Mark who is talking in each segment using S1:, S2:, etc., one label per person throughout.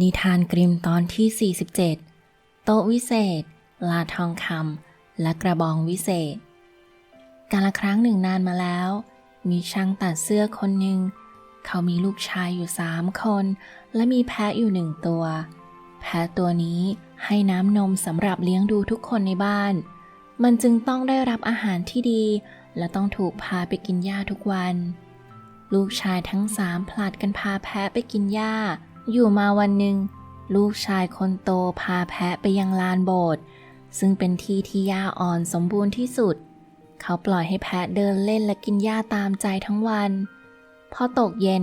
S1: นิทานกริมตอนที่ 47 โต๊ะวิเศษ ลาทองคำและกระบองวิเศษ กาลครั้งหนึ่งนานมาแล้ว มีช่างตัดเสื้อคนหนึ่ง เขามีลูกชายอยู่สามคน และมีแพะอยู่หนึ่งตัว แพะตัวนี้ให้น้ำนมสำหรับเลี้ยงดูทุกคนในบ้าน มันจึงต้องได้รับอาหารที่ดี และต้องถูกพาไปกินหญ้าทุกวัน ลูกชายทั้งสามผลัดกันพาแพะไปกินหญ้า อยู่มาวันหนึ่งลูกชายคนโตพาแพะไปยังลานโบสถ์ซึ่งเป็นที่ที่หญ้าอ่อนสมบูรณ์ที่สุด เขาปล่อยให้แพะเดินเล่นและกินหญ้าตามใจทั้งวัน พอตกเย็น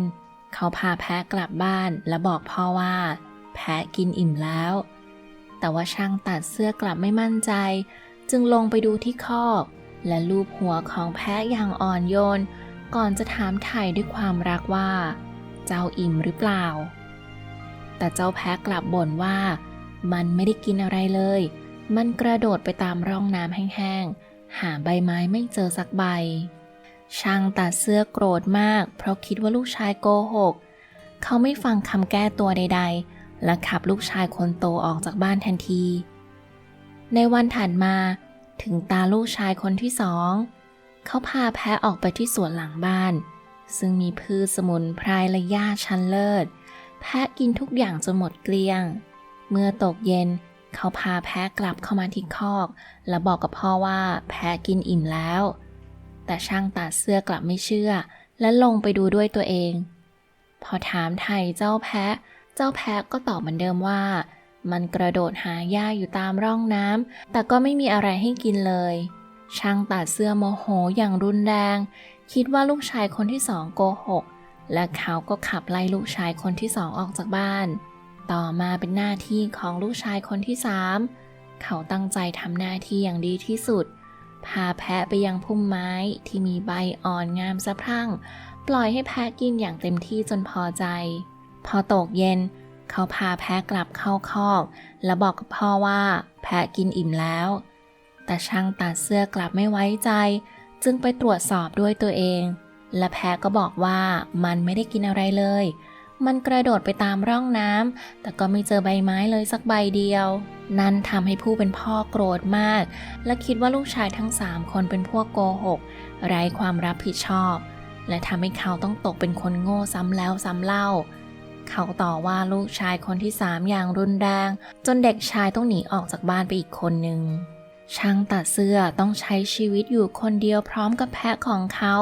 S1: เขาพาแพะกลับบ้านและบอกพ่อว่า แพะกินอิ่มแล้ว แต่ว่าช่างตัดเสื้อกลับไม่มั่นใจ จึงลงไปดูที่คอก และลูบหัวของแพะอย่างอ่อนโยน ก่อนจะถามไถ่ด้วยความรักว่า เจ้าอิ่มหรือเปล่า แต่เจ้าแพะกลับบ่นว่า มันไม่ได้กินอะไรเลย มันกระโดดไปตามร่องน้ำแห้งๆ หาใบไม้ไม่เจอสักใบ ช่างตัดเสื้อโกรธมาก เพราะคิดว่าลูกชายโกหก เขาไม่ฟังคำแก้ตัวใด ๆ และขับลูกชายคนโตออกจากบ้านทันที ในวันถัดมาถึงตาลูกชายคนที่สอง เขาพาแพะออกไปที่สวนหลังบ้าน ซึ่งมีพืชสมุนไพรและหญ้าชั้นเลิศ แพะกินทุกอย่างจนหมดเกลี้ยง เมื่อตกเย็นเขาพาแพะกลับเข้ามาที่คอก และบอกกับพ่อว่าแพะกินอิ่มแล้ว แต่ช่างตัดเสื้อกลับไม่เชื่อ และลงไปดูด้วยตัวเอง พอถามไทยเจ้าแพะ เจ้าแพะก็ตอบเหมือนเดิมว่า มันกระโดดหาหญ้าอยู่ตามร่องน้ำแต่ก็ไม่มีอะไรให้กินเลย ช่างตัดเสื้อโมโหอย่างรุนแรง คิดว่าลูกชายคนที่สองโกหก และเขาก็ขับไล่ลูกชายคนที่สองออกจากบ้าน ต่อมาเป็นหน้าที่ของลูกชายคนที่สามเขาตั้งใจทำหน้าที่อย่างดีที่สุด พาแพะไปยังพุ่มไม้ที่มีใบอ่อนงามสะพรั่ง ปล่อยให้แพะกินอย่างเต็มที่จนพอใจ พอตกเย็น เขาพาแพะกลับเข้าคอก และบอกกับพ่อว่า แพะกินอิ่มแล้ว แต่ช่างตัดเสื้อกลับไม่ไว้ใจ จึงไปตรวจสอบด้วยตัวเอง และแพะก็บอกว่ามันไม่ได้กินอะไรเลย มันกระโดดไปตามร่องน้ำ แต่ก็ไม่เจอใบไม้เลยสักใบเดียว นั่นทำให้ผู้เป็นพ่อโกรธมาก และคิดว่าลูกชายทั้งสามคนเป็นพวกโกหก ไร้ความรับผิดชอบ และทำให้เขาต้องตกเป็นคนโง่ซ้ำแล้วซ้ำเล่า เขาต่อว่าลูกชายคนที่สามอย่างรุนแรง จนเด็กชายต้องหนีออกจากบ้านไปอีกคนหนึ่งช่างตัดเสื้อต้องใช้ชีวิตอยู่คนเดียวพร้อมกับแพะของเขา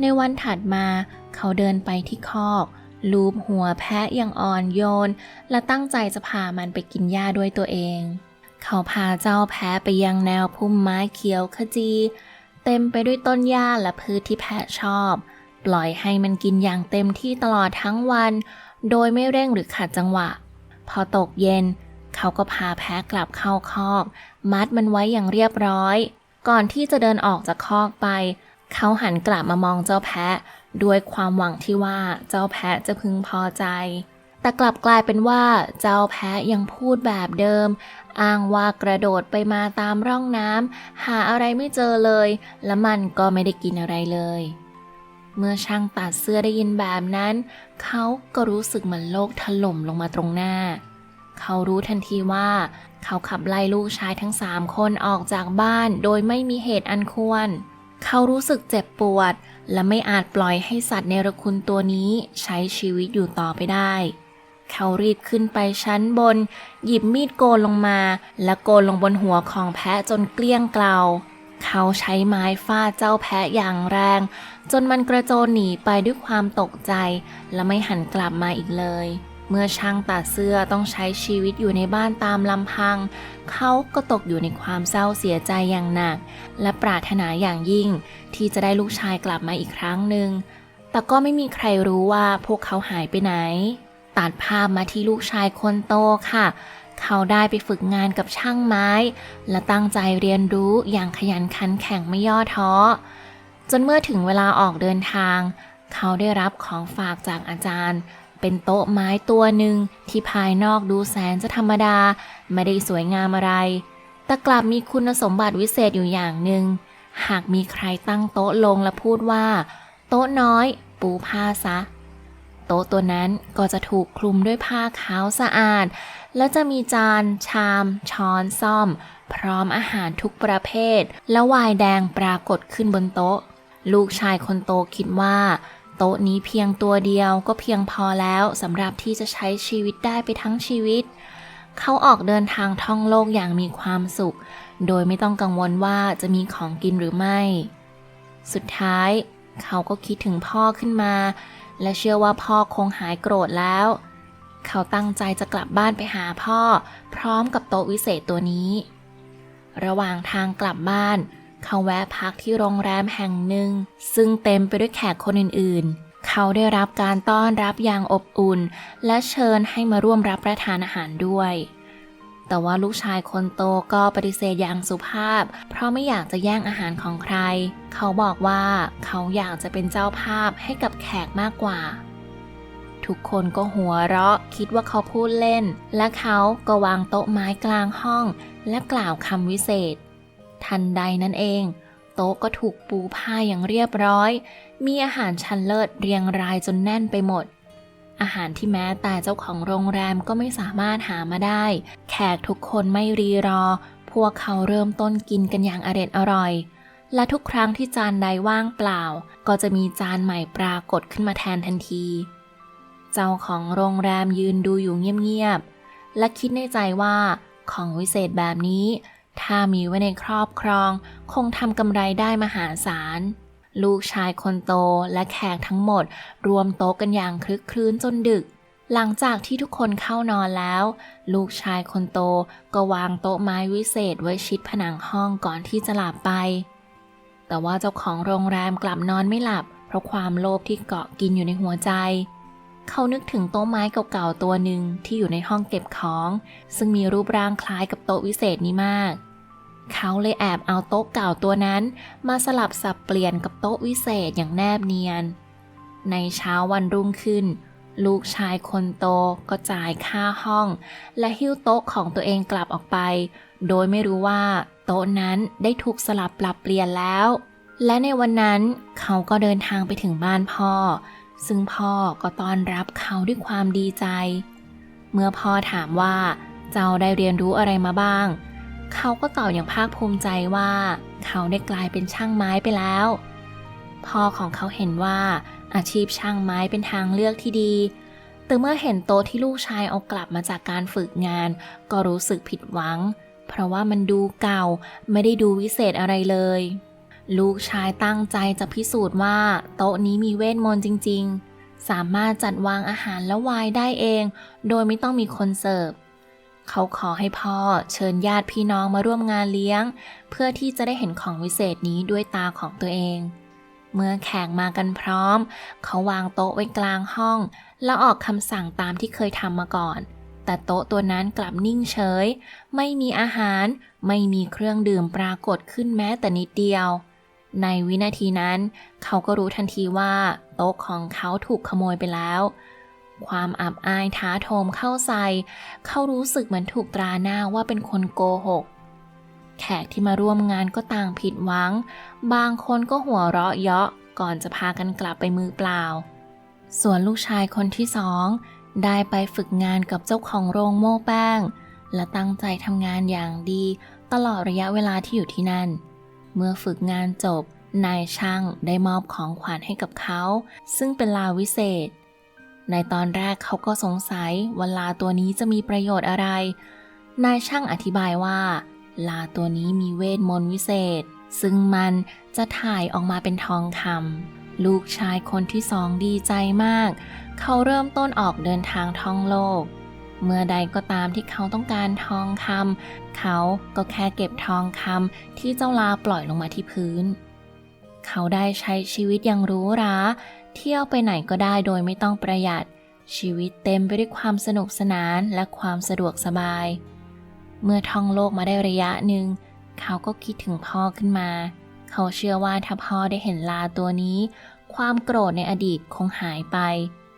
S1: ในวันถัดมา เขาเดินไปที่คอก ลูบหัวแพะอย่างอ่อนโยน และตั้งใจจะพามันไปกินหญ้าด้วยตัวเอง เขาพาเจ้าแพะไปยังแนวพุ่มไม้เขียวขจี เต็มไปด้วยต้นหญ้าและพืชที่แพะชอบ ปล่อยให้มันกินอย่างเต็มที่ตลอดทั้งวัน โดยไม่เร่งหรือขัดจังหวะ พอตกเย็น เขาก็พาแพะกลับเข้าคอก มัดมันไว้อย่างเรียบร้อย ก่อนที่จะเดินออกจากคอกไป เขาหันกลับมามองเจ้าแพะ ด้วยความหวังที่ว่าเจ้าแพะจะพึงพอใจ แต่กลับกลายเป็นว่าเจ้าแพะยังพูดแบบเดิม อ้างว่ากระโดดไปมาตามร่องน้ำหาอะไรไม่เจอเลย และมันก็ไม่ได้กินอะไรเลย เมื่อช่างตัดเสื้อได้ยินแบบนั้น เขาก็รู้สึกเหมือนโลกถล่มลงมาตรงหน้าเขารู้ทันทีว่า เขาขับไล่ลูกชายทั้งสามคนออกจากบ้านโดยไม่มีเหตุอันควร เขารู้สึกเจ็บปวด และไม่อาจปล่อยให้สัตว์เนรคุณตัวนี้ใช้ชีวิตอยู่ต่อไปได้ เขารีบขึ้นไปชั้นบน หยิบมีดโกนลงมา และโกนลงบนหัวของแพะจนเกลี้ยงเกลาเขาใช้ไม้ฟาดเจ้าแพะอย่างแรง จนมันกระโจนหนีไปด้วยความตกใจ และไม่หันกลับมาอีกเลย เมื่อช่างตัดเสื้อต้องใช้ชีวิตอยู่ในบ้านตามลำพัง เขาก็ตกอยู่ในความเศร้าเสียใจอย่างหนัก และปรารถนาอย่างยิ่ง ที่จะได้ลูกชายกลับมาอีกครั้งหนึ่ง แต่ก็ไม่มีใครรู้ว่าพวกเขาหายไปไหน ตัดภาพมาที่ลูกชายคนโตค่ะ เขาได้ไปฝึกงานกับช่างไม้ และตั้งใจเรียนรู้อย่างขยันขันแข็งไม่ย่อท้อ จนเมื่อถึงเวลาออกเดินทาง เขาได้รับของฝากจากอาจารย์ เป็นโต๊ะไม้ตัวหนึ่งที่ภายนอกดูแสนจะธรรมดา ไม่ได้สวยงามอะไร แต่กลับมีคุณสมบัติวิเศษอยู่อย่างหนึ่ง หากมีใครตั้งโต๊ะลงและพูดว่า โต๊ะน้อยปูผ้าซะ โต๊ะตัวนั้นก็จะถูกคลุมด้วยผ้าขาวสะอาด และจะมีจาน ชาม ช้อนซ่อม พร้อมอาหารทุกประเภท และไวน์แดงปรากฏขึ้นบนโต๊ะ ลูกชายคนโตคิดว่า โต๊ะนี้เพียงตัวเดียวก็เพียงพอแล้วสำหรับที่จะใช้ชีวิตได้ไปทั้งชีวิต เขาออกเดินทางท่องโลกอย่างมีความสุข โดยไม่ต้องกังวลว่าจะมีของกินหรือไม่ สุดท้าย เขาก็คิดถึงพ่อขึ้นมา และเชื่อว่าพ่อคงหายโกรธแล้ว เขาตั้งใจจะกลับบ้านไปหาพ่อ พร้อมกับโต๊ะวิเศษตัวนี้ ระหว่างทางกลับบ้านเเขาแวะพักที่โรงแรมแห่งหนึ่ง ซึ่งเต็มไปด้วยแขกคนอื่นๆ เขาได้รับการต้อนรับอย่างอบอุ่น และเชิญให้มาร่วมรับประทานอาหารด้วย แต่ว่าลูกชายคนโตก็ปฏิเสธอย่างสุภาพ เพราะไม่อยากจะแย่งอาหารของใคร เขาบอกว่าเขาอยากจะเป็นเจ้าภาพให้กับแขกมากกว่าทุกคนก็หัวเราะคิดว่าเขาพูดเล่น และเขาก็วางโต๊ะไม้กลางห้อง และกล่าวคำวิเศษ ทันใดนั้นเอง โต๊ะก็ถูกปูผ้าอย่างเรียบร้อย มีอาหารชั้นเลิศเรียงรายจนแน่นไปหมด อาหารที่แม้แต่เจ้าของโรงแรมก็ไม่สามารถหามาได้ แขกทุกคนไม่รีรอ พวกเขาเริ่มต้นกินกันอย่างอร็ดอร่อย และทุกครั้งที่จานใดว่างเปล่า ก็จะมีจานใหม่ปรากฏขึ้นมาแทนทันที เจ้าของโรงแรมยืนดูอยู่เงียบๆและคิดในใจว่าของวิเศษแบบนี้ ถ้ามีไว้ในครอบครอง คงทำกำไรได้มหาศาล ลูกชายคนโตและแขกทั้งหมด รวมโต๊ะกันอย่างคลึกคลื้นจนดึก หลังจากที่ทุกคนเข้านอนแล้ว ลูกชายคนโตก็วางโต๊ะไม้วิเศษไว้ชิดผนังห้องก่อนที่จะหลับไป แต่ว่าเจ้าของโรงแรมกลับนอนไม่หลับ เพราะความโลภที่เกาะกินอยู่ในหัวใจเขานึกถึงโต๊ะไม้เก่าๆตัวหนึ่งที่อยู่ในห้องเก็บของ ซึ่งมีรูปร่างคล้ายกับโต๊ะวิเศษนี้มาก เขาเลยแอบเอาโต๊ะเก่าตัวนั้น มาสลับสับเปลี่ยนกับโต๊ะวิเศษอย่างแนบเนียน ในเช้าวันรุ่งขึ้น ลูกชายคนโตก็จ่ายค่าห้อง และหิ้วโต๊ะของตัวเองกลับออกไป โดยไม่รู้ว่าโต๊ะนั้นได้ถูกสลับปรับเปลี่ยนแล้ว และในวันนั้นเขาก็เดินทางไปถึงบ้านพ่อ ซึ่งพ่อก็ต้อนรับเขาด้วยความดีใจ เมื่อพ่อถามว่าเจ้าได้เรียนรู้อะไรมาบ้างเเขาก็ตอบอย่างภาคภูมิใจว่า เขาได้กลายเป็นช่างไม้ไปแล้ว พ่อของเขาเห็นว่าอาชีพช่างไม้เป็นทางเลือกที่ดี แต่เมื่อเห็นโต๊ะที่ลูกชายเอากลับมาจากการฝึกงาน ก็รู้สึกผิดหวัง เพราะว่ามันดูเก่าไม่ได้ดูวิเศษอะไรเลย ลูกชายตั้งใจจะพิสูจน์ว่า โต๊ะนี้มีเวทมนต์จริง ๆ สามารถจัดวางอาหารและวน์ได้เอง โดยไม่ต้องมีคนเสิร์ฟ เขาขอให้พ่อเชิญญาติพี่น้องมาร่วมงานเลี้ยง เพื่อที่จะได้เห็นของวิเศษนี้ด้วยตาของตัวเอง เมื่อแขกมากันพร้อม เขาวางโต๊ะไว้กลางห้อง แล้วออกคำสั่งตามที่เคยทำมาก่อน แต่โต๊ะตัวนั้นกลับนิ่งเฉย ไม่มีอาหาร ไม่มีเครื่องดื่มปรากฏขึ้นแม้แต่นิดเดียว ในวินาทีนั้น เขาก็รู้ทันทีว่า โต๊ะของเขาถูกขโมยไปแล้ว ความอับอายท้าโถมเข้าใส่เขารู้สึกเหมือนถูกตราหน้าว่าเป็นคนโกหก แขกที่มาร่วมงานก็ต่างผิดหวัง บางคนก็หัวเราะเยาะก่อนจะพากันกลับไปมือเปล่า ส่วนลูกชายคนที่สองได้ไปฝึกงานกับเจ้าของโรงโม่แป้ง และตั้งใจทำงานอย่างดี ตลอดระยะเวลาที่อยู่ที่นั่น เมื่อฝึกงานจบนายช่างได้มอบของขวัญให้กับเขา ซึ่งเป็นลาวิเศษ ในตอนแรกเขาก็สงสัยว่าลาตัวนี้จะมีประโยชน์อะไร นายช่างอธิบายว่า ลาตัวนี้มีเวทมนต์วิเศษ ซึ่งมันจะถ่ายออกมาเป็นทองคำลูกชายคนที่สองดีใจมาก เขาเริ่มต้นออกเดินทางท่องโลก เมื่อใดก็ตามที่เขาต้องการทองคำเขาก็แค่เก็บทองคำที่เจ้าลาปล่อยลงมาที่พื้น เขาได้ใช้ชีวิตอย่างรู้รา เที่ยวไปไหนก็ได้โดยไม่ต้องประหยัด ชีวิตเต็มไปด้วยความสนุกสนานและความสะดวกสบาย เมื่อท่องโลกมาได้ระยะหนึ่ง เขาก็คิดถึงพ่อขึ้นมา เขาเชื่อว่าถ้าพ่อได้เห็นลาตัวนี้ ความโกรธในอดีตคงหายไป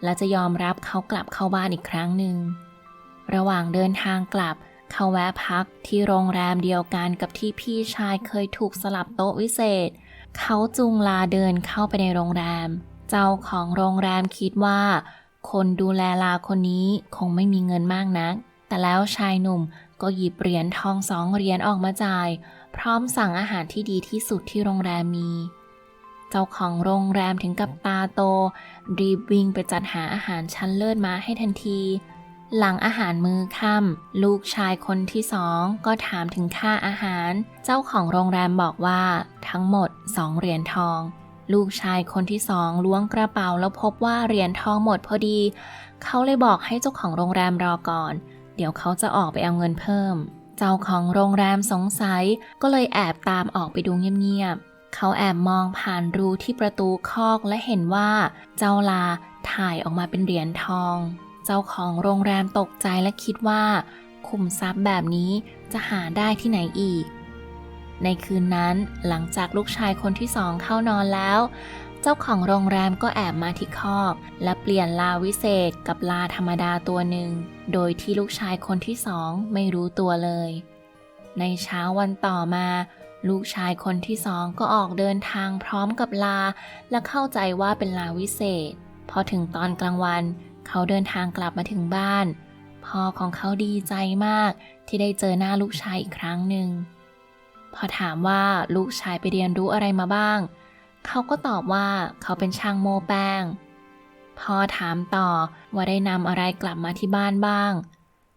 S1: และจะยอมรับเขากลับเข้าบ้านอีกครั้งหนึ่ง ระหว่างเดินทางกลับเขาแวะพักที่โรงแรมเดียวกันกับที่พี่ชายเคยถูกสลับโต๊ะวิเศษ เขาจูงลาเดินเข้าไปในโรงแรม เจ้าของโรงแรมคิดว่า คนดูแลลาคนนี้คงไม่มีเงินมากนัก แต่แล้วชายหนุ่มก็หยิบเหรียญทองสองเหรียญออกมาจ่าย พร้อมสั่งอาหารที่ดีที่สุดที่โรงแรมมี เจ้าของโรงแรมถึงกับตาโต รีบวิ่งไปจัดหาอาหารชั้นเลิศมาให้ทันที หลังอาหารมื้อค่ำลูกชายคนที่สองก็ถามถึงค่าอาหาร เจ้าของโรงแรมบอกว่า ทั้งหมดสองเหรียญทอง ลูกชายคนที่สองล้วงกระเป๋าแล้วพบว่าเหรียญทองหมดพอดี เขาเลยบอกให้เจ้าของโรงแรมรอก่อน เดี๋ยวเขาจะออกไปเอาเงินเพิ่ม เจ้าของโรงแรมสงสัยก็เลยแอบตามออกไปดูเงียบๆ เขาแอบมองผ่านรูที่ประตูคอกและเห็นว่า เจ้าลาถ่ายออกมาเป็นเหรียญทอง เจ้าของโรงแรมตกใจและคิดว่า คุมทรัพย์แบบนี้จะหาได้ที่ไหนอีก ในคืนนั้นหลังจากลูกชายคนที่สองเข้านอนแล้ว เจ้าของโรงแรมก็แอบมาที่คอก และเปลี่ยนลาวิเศษกับลาธรรมดาตัวหนึ่ง โดยที่ลูกชายคนที่สองไม่รู้ตัวเลย ในเช้าวันต่อมา ลูกชายคนที่สองก็ออกเดินทางพร้อมกับลา และเข้าใจว่าเป็นลาวิเศษ พอถึงตอนกลางวัน เขาเดินทางกลับมาถึงบ้านพ่อของเขาดีใจมากที่ได้เจอหน้าลูกชายอีกครั้งหนึ่ง พอถามว่าลูกชายไปเรียนรู้อะไรมาบ้าง เขาก็ตอบว่าเขาเป็นช่างโมแป้ง พ่อถามต่อว่าได้นำอะไรกลับมาที่บ้านบ้าง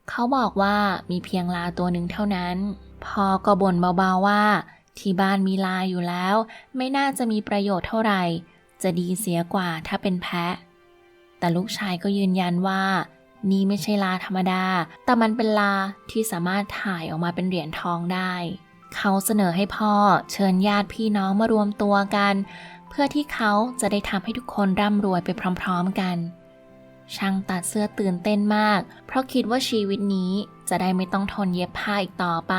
S1: เขาบอกว่ามีเพียงลาตัวหนึ่งเท่านั้น พ่อก็บ่นเบาๆว่า ที่บ้านมีลาอยู่แล้ว ไม่น่าจะมีประโยชน์เท่าไหร่ จะดีเสียกว่าถ้าเป็นแพะ แต่ลูกชายก็ยืนยันว่านี่ไม่ใช่ลาธรรมดา แต่มันเป็นลาที่สามารถถ่ายออกมาเป็นเหรียญทองได้ เขาเสนอให้พ่อเชิญญาติพี่น้องมารวมตัวกัน เพื่อที่เขาจะได้ทำให้ทุกคนร่ำรวยไปพร้อมๆกัน ช่างตัดเสื้อตื่นเต้นมาก เพราะคิดว่าชีวิตนี้จะได้ไม่ต้องทนเย็บผ้าอีกต่อไป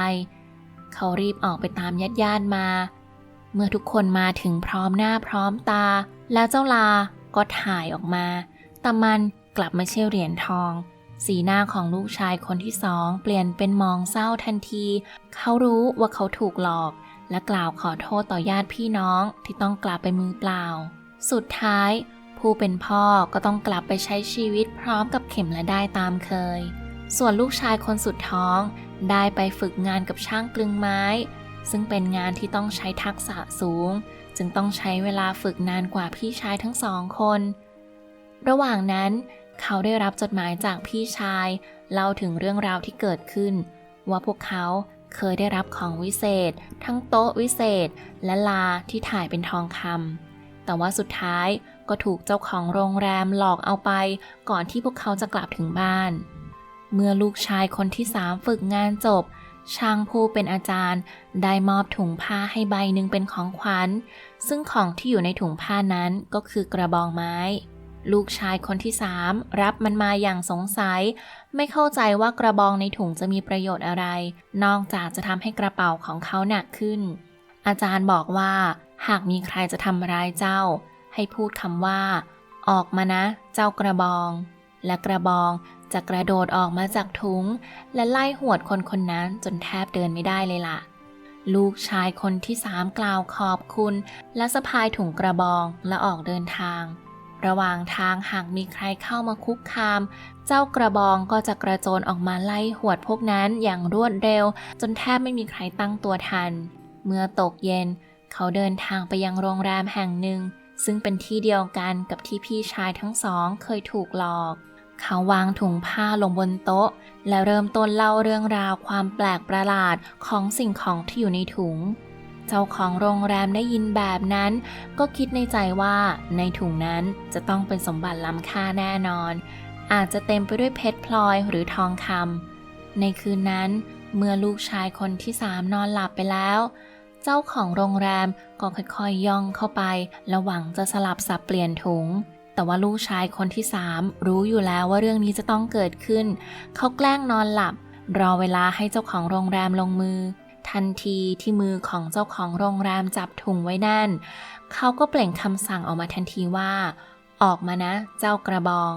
S1: เขารีบออกไปตามญาติญาติๆมา เมื่อทุกคนมาถึงพร้อมหน้าพร้อมตา แล้วเจ้าลาก็ถ่ายออกมา แต่มันกลับไม่ใช่เหรียญทอง สีหน้าของลูกชายคนที่สองเปลี่ยนเป็นมองเศร้าทันที เขารู้ว่าเขาถูกหลอก และกล่าวขอโทษต่อญาติพี่น้องที่ต้องกลับไปมือเปล่า สุดท้าย ผู้เป็นพ่อก็ต้องกลับไปใช้ชีวิตพร้อมกับเข็มและได้ตามเคย ส่วนลูกชายคนสุดท้อง ได้ไปฝึกงานกับช่างกลึงไม้ ซึ่งเป็นงานที่ต้องใช้ทักษะสูง จึงต้องใช้เวลาฝึกนานกว่าพี่ชายทั้งสองคน ระหว่างนั้น เขาได้รับจดหมายจากพี่ชาย เล่าถึงเรื่องราวที่เกิดขึ้น ว่าพวกเขาเคยได้รับของวิเศษ ทั้งโต๊ะวิเศษ และลาที่ถ่ายเป็นทองคำแต่ว่าสุดท้ายก็ถูกเจ้าของโรงแรมหลอกเอาไป ก่อนที่พวกเขาจะกลับถึงบ้าน เมื่อลูกชายคนที่สามฝึกงานจบ ช่างผู้เป็นอาจารย์ได้มอบถุงผ้าให้ใบหนึ่งเป็นของขวัญ ซึ่งของที่อยู่ในถุงผ้านั้นก็คือกระบองไม้ ลูกชายคนที่สามรับมันมาอย่างสงสัย ไม่เข้าใจว่ากระบองในถุงจะมีประโยชน์อะไร นอกจากจะทำให้กระเป๋าของเขาหนักขึ้น อาจารย์บอกว่า หากมีใครจะทำร้ายเจ้า ให้พูดคำว่า ออกมานะ เจ้ากระบอง และกระบองจะกระโดดออกมาจากถุง และไล่หวดคนคนนั้นจนแทบเดินไม่ได้เลยล่ะลูกชายคนที่สามกล่าวขอบคุณ และสะพายถุงกระบองและออกเดินทาง ระหว่างทางหากมีใครเข้ามาคุกคาม เจ้ากระบองก็จะกระโจนออกมาไล่หวดพวกนั้นอย่างรวดเร็ว จนแทบไม่มีใครตั้งตัวทัน เมื่อตกเย็น เขาเดินทางไปยังโรงแรมแห่งหนึ่ง ซึ่งเป็นที่เดียวกันกับที่พี่ชายทั้งสองเคยถูกหลอก เขาวางถุงผ้าลงบนโต๊ะ และเริ่มต้นเล่าเรื่องราวความแปลกประหลาดของสิ่งของที่อยู่ในถุง เจ้าของโรงแรมได้ยินแบบนั้น ก็คิดในใจว่าในถุงนั้นจะต้องเป็นสมบัติล้ำค่าแน่นอน อาจจะเต็มไปด้วยเพชรพลอยหรือทองคำในคืนนั้น เมื่อลูกชายคนที่สามนอนหลับไปแล้ว เจ้าของโรงแรมก็ค่อยๆย่องเข้าไป และหวังจะสลับสับเปลี่ยนถุงแต่ว่าลูกชายคนที่สามรู้อยู่แล้วว่าเรื่องนี้จะต้องเกิดขึ้น เขาแกล้งนอนหลับ รอเวลาให้เจ้าของโรงแรมลงมือ ทันทีที่มือของเจ้าของโรงแรมจับถุงไว้แน่น เขาก็เปล่งคำสั่งออกมาทันทีว่า ออกมานะ เจ้ากระบอง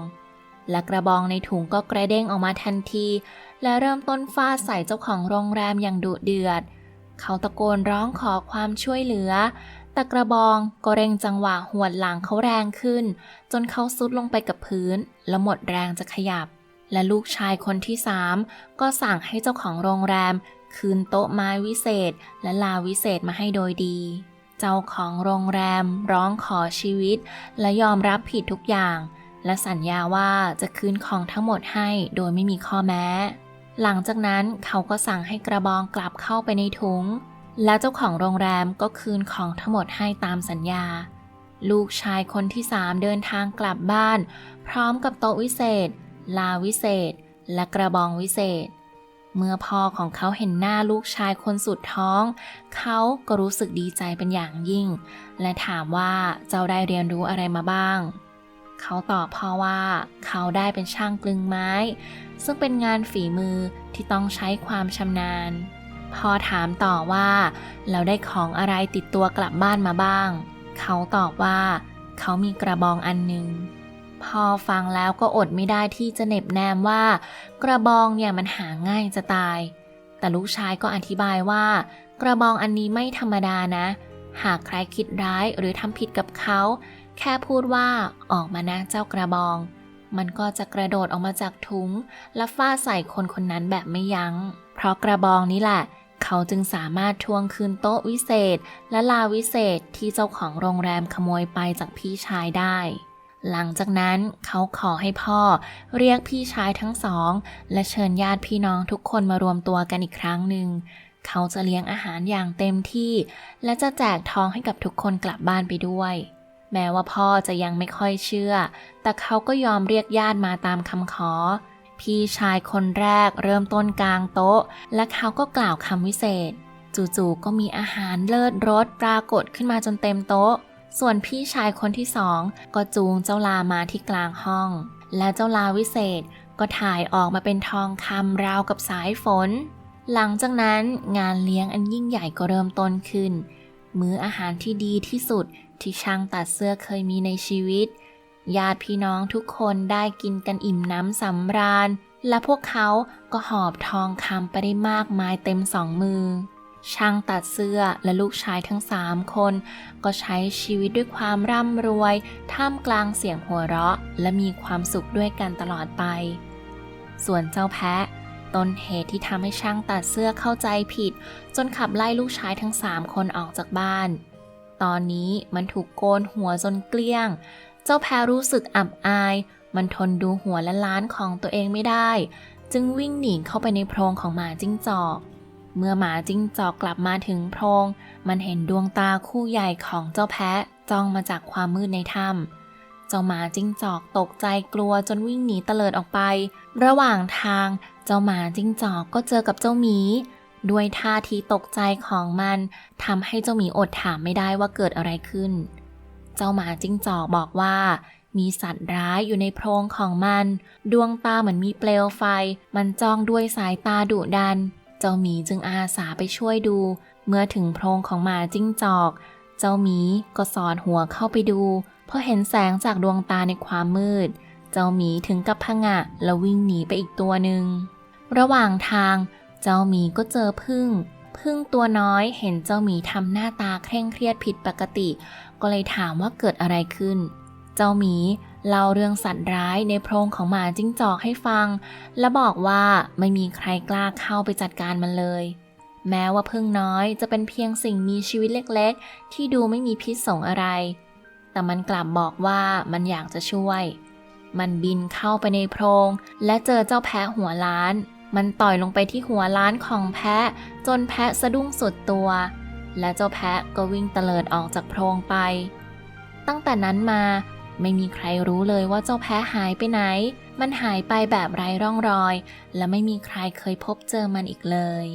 S1: และกระบองในถุงก็กระเด้งออกมาทันที และเริ่มต้นฟาดใส่เจ้าของโรงแรมอย่างดุเดือด เขาตะโกนร้องขอความช่วยเหลือ แต่กระบองก็เร่งจังหวะหวดหลังเขาแรงขึ้น จนเขาซุดลงไปกับพื้น แล้วหมดแรงจะขยับและลูกชายคนที่สามก็สั่งให้เจ้าของโรงแรม คืนโต๊ะไม้วิเศษ และลาวิเศษมาให้โดยดี เจ้าของโรงแรมร้องขอชีวิต และยอมรับผิดทุกอย่าง และสัญญาว่าจะคืนของทั้งหมดให้โดยไม่มีข้อแม้ หลังจากนั้นเขาก็สั่งให้กระบองกลับเข้าไปในถุง และเจ้าของโรงแรมก็คืนของทั้งหมดให้ตามสัญญา ลูกชายคนที่สามเดินทางกลับบ้าน พร้อมกับโต๊ะวิเศษ ลาวิเศษ และกระบองวิเศษ เมื่อพ่อของเขาเห็นหน้าลูกชายคนสุดท้อง เขาก็รู้สึกดีใจเป็นอย่างยิ่ง และถามว่าเจ้าได้เรียนรู้อะไรมาบ้าง เขาตอบพ่อว่าเขาได้เป็นช่างกลึงไม้ ซึ่งเป็นงานฝีมือที่ต้องใช้ความชำนาญ พ่อถามต่อว่า เราได้ของอะไรติดตัวกลับบ้านมาบ้าง เขาตอบว่า เขามีกระบองอันหนึ่ง พอฟังแล้วก็อดไม่ได้ที่จะเหน็บแนมว่า กระบองเนี่ยมันหาง่ายจะตาย แต่ลูกชายก็อธิบายว่า กระบองอันนี้ไม่ธรรมดานะ หากใครคิดร้ายหรือทำผิดกับเขา แค่พูดว่าออกมานะเจ้ากระบอง มันก็จะกระโดดออกมาจากถุง และฟาดใส่คนคนนั้นแบบไม่ยัง้ง เพราะกระบองนี้แหละเขาจึงสามารถทวงคืนโต๊ะวิเศษ และลาวิเศษที่เจ้าของโรงแรมขโมยไปจากพี่ชายได้ หลังจากนั้นเขาขอให้พ่อเรียกพี่ชายทั้งสอง และเชิญญาติพี่น้องทุกคนมารวมตัวกันอีกครั้งหนึ่ง เขาจะเลี้ยงอาหารอย่างเต็มที่ และจะแจกทองให้กับทุกคนกลับบ้านไปด้วย แม้ว่าพ่อจะยังไม่ค่อยเชื่อ แต่เขาก็ยอมเรียกญาติมาตามคำขอ พี่ชายคนแรกเริ่มต้นกลางโต๊ะ และเขาก็กล่าวคำวิเศษ จู่ๆก็มีอาหารเลิศรสปรากฏขึ้นมาจนเต็มโต๊ะ ส่วนพี่ชายคนที่สองก็จูงเจ้าลามาที่กลางห้อง และเจ้าลาวิเศษก็ถ่ายออกมาเป็นทองคำราวกับสายฝน หลังจากนั้นงานเลี้ยงอันยิ่งใหญ่ก็เริ่มต้นขึ้น มื้ออาหารที่ดีที่สุดที่ช่างตัดเสื้อเคยมีในชีวิต ญาติพี่น้องทุกคนได้กินกันอิ่มน้ำสำราญ และพวกเขาก็หอบทองคำไปได้มากมายเต็มสองมือ ช่างตัดเสื้อและลูกชายทั้งสามคน ก็ใช้ชีวิตด้วยความร่ำรวย ท่ามกลางเสียงหัวเราะ และมีความสุขด้วยกันตลอดไป ส่วนเจ้าแพะต้นเหตุที่ทำให้ช่างตัดเสื้อเข้าใจผิด จนขับไล่ลูกชายทั้งสามคนออกจากบ้าน ตอนนี้มันถูกโกนหัวจนเกลี้ยง เจ้าแพะรู้สึกอับอาย มันทนดูหัวและล้านของตัวเองไม่ได้ จึงวิ่งหนีเข้าไปในโพรงของหมาจิ้งจอก เมื่อหมาจิ้งจอกกลับมาถึงโพรง มันเห็นดวงตาคู่ใหญ่ของเจ้าแพะจ้องมาจากความมืดในถ้ำเจ้าหมาจิ้งจอกตกใจกลัวจนวิ่งหนีเตลิดออกไป ระหว่างทางเจ้าหมาจิ้งจอกก็เจอกับเจ้าหมี ด้วยท่าทีตกใจของมันทำให้เจ้าหมีอดถามไม่ได้ว่าเกิดอะไรขึ้น เจ้าหมาจิ้งจอกบอกว่ามีสัตว์ร้ายอยู่ในโพรงของมัน ดวงตาเหมือนมีเปลวไฟ มันจ้องด้วยสายตาดุดัน เจ้าหมีจึงอาสาไปช่วยดู เมื่อถึงโพรงของหมาจิ้งจอก เจ้าหมีก็สอดหัวเข้าไปดู เพราะเห็นแสงจากดวงตาในความมืด เจ้าหมีถึงกับพงะแล้ววิ่งหนีไปอีกตัวหนึ่ง ระหว่างทาง เจ้าหมีก็เจอพึ่งพึ่งตัวน้อยเห็นเจ้าหมีทำหน้าตาเคร่งเครียดผิดปกติ ก็เลยถามว่าเกิดอะไรขึ้น เจ้าหมี เล่าเรื่องสัตว์ร้ายในโพรงของหมาจิ้งจอกให้ฟัง และบอกว่าไม่มีใครกล้าเข้าไปจัดการมันเลย แม้ว่าพึ่งน้อยจะเป็นเพียงสิ่งมีชีวิตเล็กๆ ที่ดูไม่มีพิษสงอะไร แต่มันกลับบอกว่ามันอยากจะช่วย มันบินเข้าไปในโพรง และเจอเจ้าแพะหัวล้าน มันต่อยลงไปที่หัวล้านของแพะ จนแพะสะดุ้งสุดตัว และเจ้าแพะก็วิ่งเตลิดออกจากโพรงไป ตั้งแต่นั้นมา ไม่มีใครรู้เลยว่าเจ้าแพะหายไปไหน มันหายไปแบบไร้ร่องรอย และไม่มีใครเคยพบเจอมันอีกเลย